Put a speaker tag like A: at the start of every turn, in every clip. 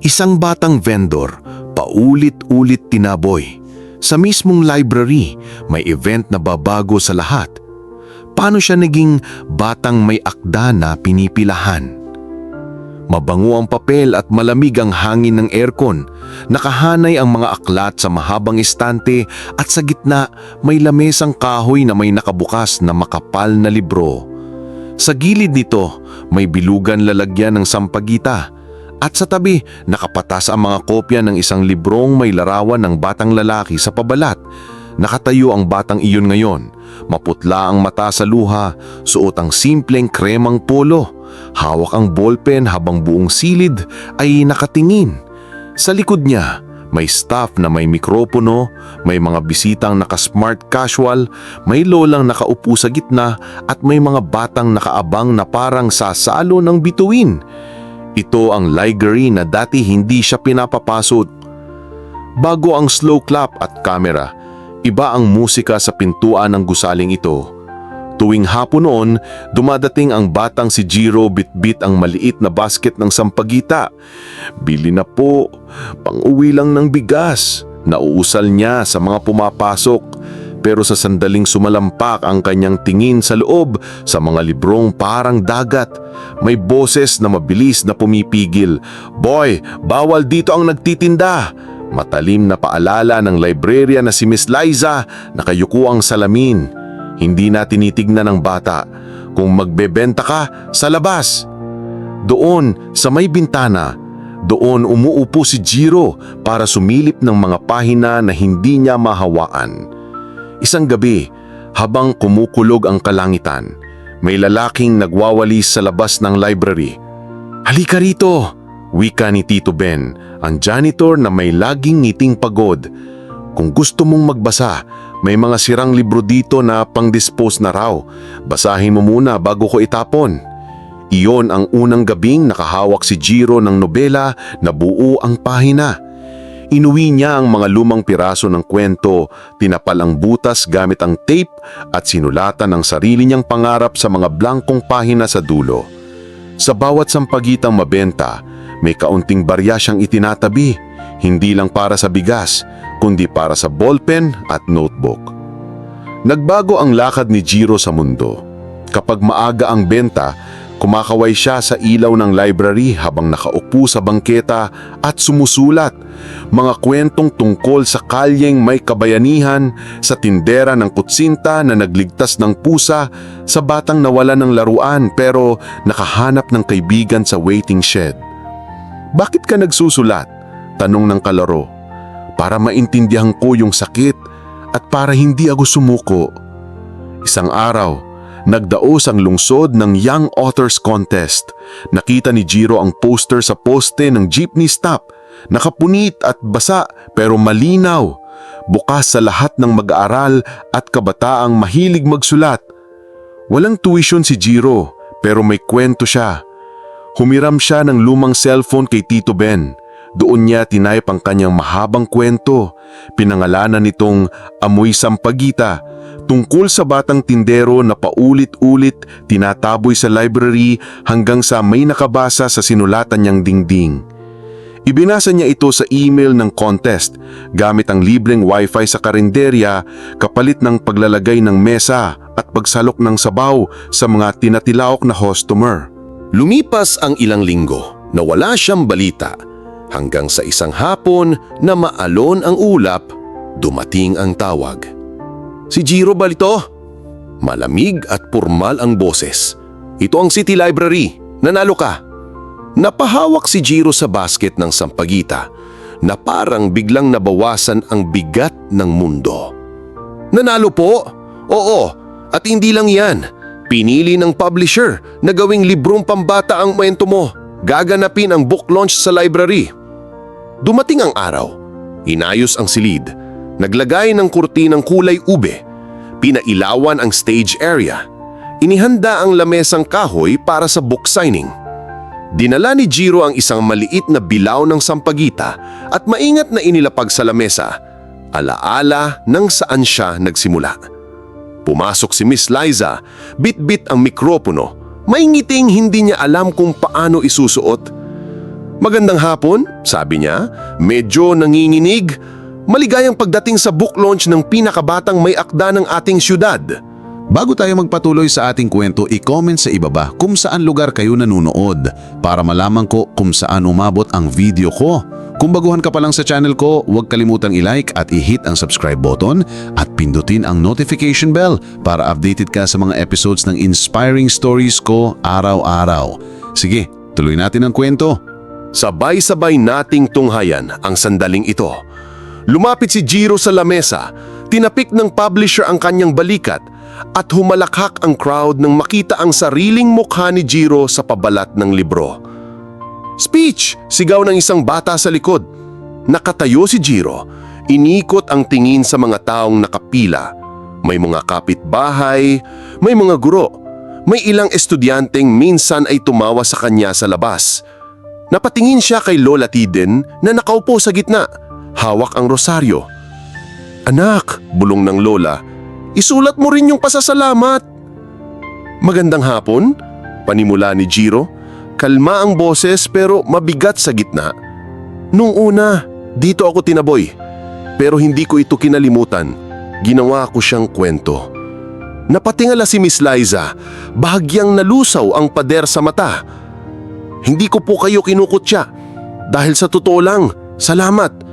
A: Isang batang vendor, paulit-ulit tinaboy. Sa mismong library, may event na babago sa lahat. Paano siya naging batang may akda na pinipilahan? Mabango ang papel at malamig ang hangin ng aircon. Nakahanay ang mga aklat sa mahabang estante at sa gitna may lamesang kahoy na may nakabukas na makapal na libro. Sa gilid nito, may bilugan lalagyan ng sampagita. At sa tabi, nakapatas ang mga kopya ng isang librong may larawan ng batang lalaki sa pabalat. Nakatayo ang batang iyon ngayon. Maputla ang mata sa luha, suot ang simpleng kremang polo. Hawak ang ballpen habang buong silid ay nakatingin. Sa likod niya, may staff na may mikropono, may mga bisitang naka-smart casual, may lolang nakaupo sa gitna at may mga batang nakaabang na parang sasalo ng bituin. Ito ang library na dati hindi siya pinapapasok. Bago ang slow clap at camera, iba ang musika sa pintuan ng gusaling ito. Tuwing hapon noon, dumadating ang batang si Jiro bitbit ang maliit na basket ng sampagita. Bili na po, pang-uwi lang ng bigas. Nauusal niya sa mga pumapasok. Pero sa sandaling sumalampak ang kanyang tingin sa loob sa mga librong parang dagat. May boses na mabilis na pumipigil. Boy, bawal dito ang nagtitinda. Matalim na paalala ng librarian na si Miss Liza nakayuko ang salamin. Hindi na tinitignan ng bata kung magbebenta ka sa labas. Doon sa may bintana, doon umuupo si Jiro para sumilip ng mga pahina na hindi niya mahawaan. Isang gabi, habang kumukulog ang kalangitan, may lalaking nagwawalis sa labas ng library. Halika rito! Wika ni Tito Ben, ang janitor na may laging ngiting pagod. Kung gusto mong magbasa, may mga sirang libro dito na pang-dispose na raw. Basahin mo muna bago ko itapon. Iyon ang unang gabing nakahawak si Jiro ng nobela na buo ang pahina. Inuwi niya ang mga lumang piraso ng kwento, tinapal ang butas gamit ang tape at sinulatan ang sarili niyang pangarap sa mga blankong pahina sa dulo. Sa bawat sampagitang mabenta, may kaunting barya siyang itinatabi, hindi lang para sa bigas, kundi para sa ballpen at notebook. Nagbago ang lakad ni Jiro sa mundo. Kapag maaga ang benta, kumakaway siya sa ilaw ng library habang nakaupo sa bangketa at sumusulat. Mga kwentong tungkol sa kalyeng may kabayanihan, sa tindera ng kutsinta na nagligtas ng pusa, sa batang nawala ng laruan pero nakahanap ng kaibigan sa waiting shed. Bakit ka nagsusulat? Tanong ng kalaro. Para maintindihan ko yung sakit at para hindi ako sumuko. Isang araw, nagdaos ang lungsod ng Young Authors Contest. Nakita ni Jiro ang poster sa poste ng jeepney stop. Nakapunit at basa pero malinaw. Bukas sa lahat ng mag-aaral at kabataang mahilig magsulat. Walang tuition si Jiro pero may kwento siya. Humiram siya ng lumang cellphone kay Tito Ben. Doon niya tinayp ang kanyang mahabang kwento. Pinangalanan nitong Amoy Sampagita tungkol sa batang tindero na paulit-ulit tinataboy sa library hanggang sa may nakabasa sa sinulatan niyang dingding. Ibinasa niya ito sa email ng contest gamit ang libreng wifi sa karinderya kapalit ng paglalagay ng mesa at pagsalok ng sabaw sa mga tinatilaok na customer. Lumipas ang ilang linggo na wala siyang balita hanggang sa isang hapon na maalon ang ulap, dumating ang tawag. Si Jiro ba ito? Malamig at pormal ang boses. Ito ang City Library. Nanalo ka. Napahawak si Jiro sa basket ng sampagita na parang biglang nabawasan ang bigat ng mundo. Nanalo po? Oo, at hindi lang yan. Pinili ng publisher na gawing librong pambata ang kwento mo. Gaganapin ang book launch sa library. Dumating ang araw. Inayos ang silid. Naglagay ng kurtinang kulay ube. Pinailawan ang stage area. Inihanda ang lamesang kahoy para sa book signing. Dinala ni Jiro ang isang maliit na bilaw ng sampagita at maingat na inilapag sa lamesa. Alaala ng saan siya nagsimula. Pumasok si Miss Liza, bit-bit ang mikropono. May ngiting hindi niya alam kung paano isusuot.
B: Magandang hapon, sabi niya. Medyo nanginginig. Maligayang pagdating sa book launch ng pinakabatang may akda ng ating syudad.
A: Bago tayo magpatuloy sa ating kwento, i-comment sa ibaba kung saan lugar kayo nanonood para malaman ko kung saan umabot ang video ko. Kung baguhan ka pa lang sa channel ko, huwag kalimutang i-like at i-hit ang subscribe button at pindutin ang notification bell para updated ka sa mga episodes ng inspiring stories ko araw-araw. Sige, tuloy natin ang kwento.
B: Sabay-sabay nating tunghayan ang sandaling ito. Lumapit si Jiro sa lamesa, tinapik ng publisher ang kanyang balikat at humalakhak ang crowd nang makita ang sariling mukha ni Jiro sa pabalat ng libro. Speech! Sigaw ng isang bata sa likod. Nakatayo si Jiro, inikot ang tingin sa mga taong nakapila. May mga kapitbahay, may mga guro, may ilang estudyanteng minsan ay tumawa sa kanya sa labas. Napatingin siya kay Lola Tiden na nakaupo sa gitna, hawak ang rosaryo. Anak, bulong ng Lola, isulat mo rin yung pasasalamat. Magandang hapon, panimula ni Jiro. Kalma ang boses pero mabigat sa gitna. Nung una, dito ako tinaboy. Pero hindi ko ito kinalimutan. Ginawa ko siyang kwento. Napatingala si Miss Liza, bahagyang nalusaw ang pader sa mata. Hindi ko po kayo kinukutya. Dahil sa totoo lang, salamat.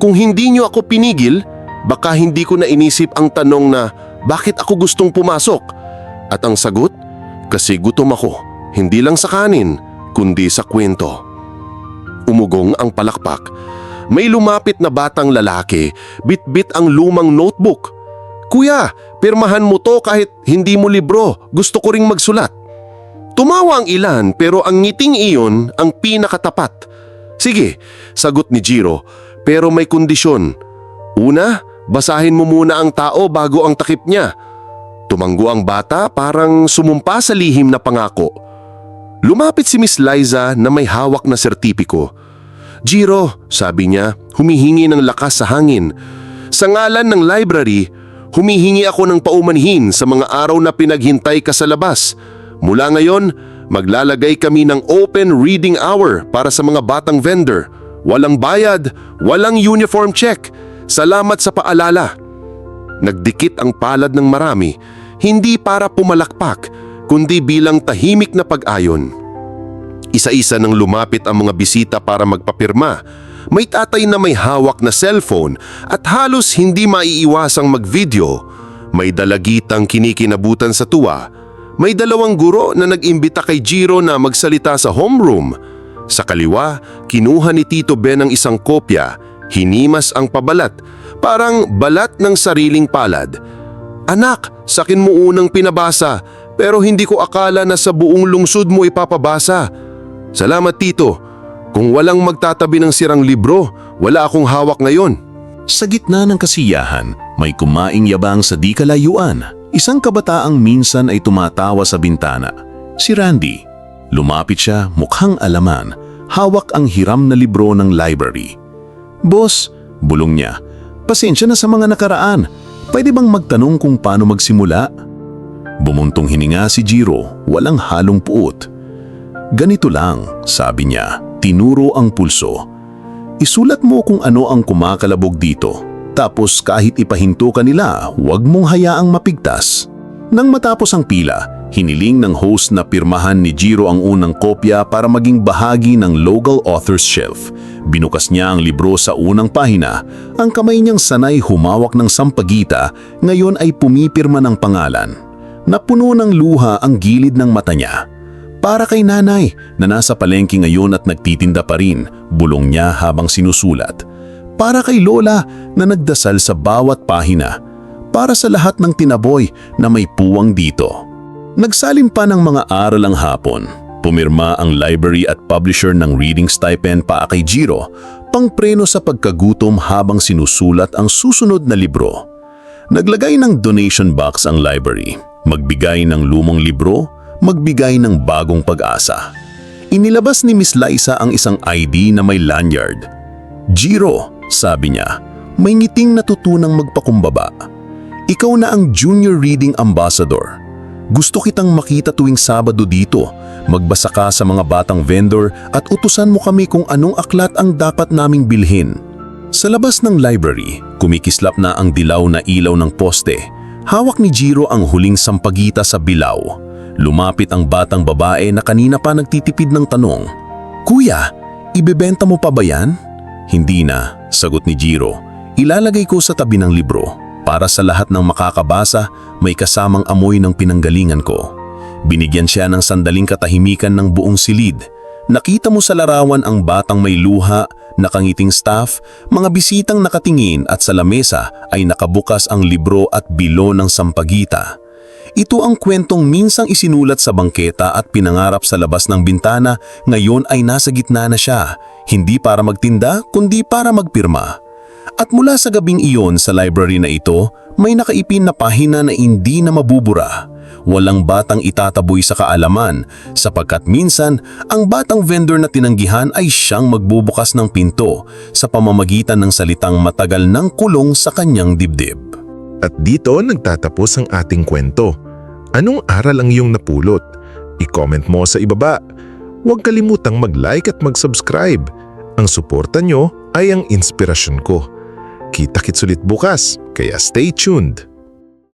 B: Kung hindi niyo ako pinigil, baka hindi ko na inisip ang tanong na bakit ako gustong pumasok. At ang sagot, kasi gutom ako, hindi lang sa kanin, kundi sa kwento. Umugong ang palakpak. May lumapit na batang lalaki, bit-bit ang lumang notebook. Kuya, pirmahan mo to kahit hindi mo libro, gusto ko ring magsulat. Tumawa ang ilan pero ang ngiting iyon ang pinakatapat. Sige, sagot ni Jiro, pero may kondisyon. Una, basahin mo muna ang tao bago ang takip niya. Tumanggo ang bata parang sumumpa sa lihim na pangako. Lumapit si Miss Liza na may hawak na sertipiko. Jiro, sabi niya, humihingi ng lakas sa hangin. Sa ngalan ng library, humihingi ako ng paumanhin sa mga araw na pinaghintay ka sa labas. Mula ngayon, maglalagay kami ng open reading hour para sa mga batang vendor. Walang bayad, walang uniform check. Salamat sa paalala. Nagdikit ang palad ng marami, hindi para pumalakpak, kundi bilang tahimik na pag-ayon. Isa-isa nang lumapit ang mga bisita para magpapirma. May tatay na may hawak na cellphone at halos hindi maiiwasang mag-video. May dalagitang kinikinabutan sa tuwa. May dalawang guro na nag-imbita kay Jiro na magsalita sa homeroom. Sa kaliwa, kinuha ni Tito Ben ang isang kopya, hinimas ang pabalat, parang balat ng sariling palad. Anak, sakin mo unang pinabasa, pero hindi ko akala na sa buong lungsod mo ipapabasa. Salamat Tito. Kung walang magtatabi ng sirang libro, wala akong hawak ngayon.
A: Sa gitna ng kasiyahan, may kumaing yabang sa di kalayuan. Isang kabataang minsan ay tumatawa sa bintana. Si Randy. Lumapit siya, mukhang alaman. Hawak ang hiram na libro ng library. Boss, bulong niya, pasensya na sa mga nakaraan. Pwede bang magtanong kung paano magsimula? Bumuntong hininga si Jiro, walang halong puot. Ganito lang, sabi niya, tinuro ang pulso. Isulat mo kung ano ang kumakalabog dito. Tapos kahit ipahinto ka nila, huwag mong hayaang mapigtas. Nang matapos ang pila, hiniling ng host na pirmahan ni Jiro ang unang kopya para maging bahagi ng local author's shelf. Binukas niya ang libro sa unang pahina. Ang kamay niyang sanay humawak ng sampagita, ngayon ay pumipirma ng pangalan. Napuno ng luha ang gilid ng mata niya. Para kay nanay na nasa palengke ngayon at nagtitinda pa rin, bulong niya habang sinusulat. Para kay lola na nagdasal sa bawat pahina. Para sa lahat ng tinaboy na may puwang dito. Nagsalim pa ng mga aral ang hapon. Pumirma ang library at publisher ng reading stipend pa kay Jiro, pangpreno sa pagkagutom habang sinusulat ang susunod na libro. Naglagay ng donation box ang library, magbigay ng lumang libro, magbigay ng bagong pag-asa. Inilabas ni Miss Liza ang isang ID na may lanyard. Jiro, sabi niya, may ngiting natutunang magpakumbaba. Ikaw na ang Junior Reading Ambassador. Gusto kitang makita tuwing Sabado dito. Magbasa ka sa mga batang vendor at utusan mo kami kung anong aklat ang dapat naming bilhin. Sa labas ng library, kumikislap na ang dilaw na ilaw ng poste. Hawak ni Jiro ang huling sampagita sa bilaw. Lumapit ang batang babae na kanina pa nagtitipid ng tanong. Kuya, ibebenta mo pa ba yan? Hindi na, sagot ni Jiro. Ilalagay ko sa tabi ng libro. Para sa lahat ng makakabasa, may kasamang amoy ng pinanggalingan ko. Binigyan siya ng sandaling katahimikan ng buong silid. Nakita mo sa larawan ang batang may luha, nakangiting staff, mga bisitang nakatingin at sa lamesa ay nakabukas ang libro at bilo ng sampagita. Ito ang kwentong minsang isinulat sa bangketa at pinangarap sa labas ng bintana, ngayon ay nasa gitna na siya, hindi para magtinda kundi para magpirma. At mula sa gabing iyon sa library na ito, may nakaipin na pahina na hindi na mabubura. Walang batang itataboy sa kaalaman sapagkat minsan ang batang vendor na tinanggihan ay siyang magbubukas ng pinto sa pamamagitan ng salitang matagal ng kulong sa kanyang dibdib.
C: At dito nagtatapos ang ating kwento. Anong aral ang iyong napulot? I-comment mo sa ibaba. Huwag kalimutang mag-like at mag-subscribe. Ang suporta nyo ay ang inspirasyon ko. Kita-kits ulit bukas, kaya stay tuned.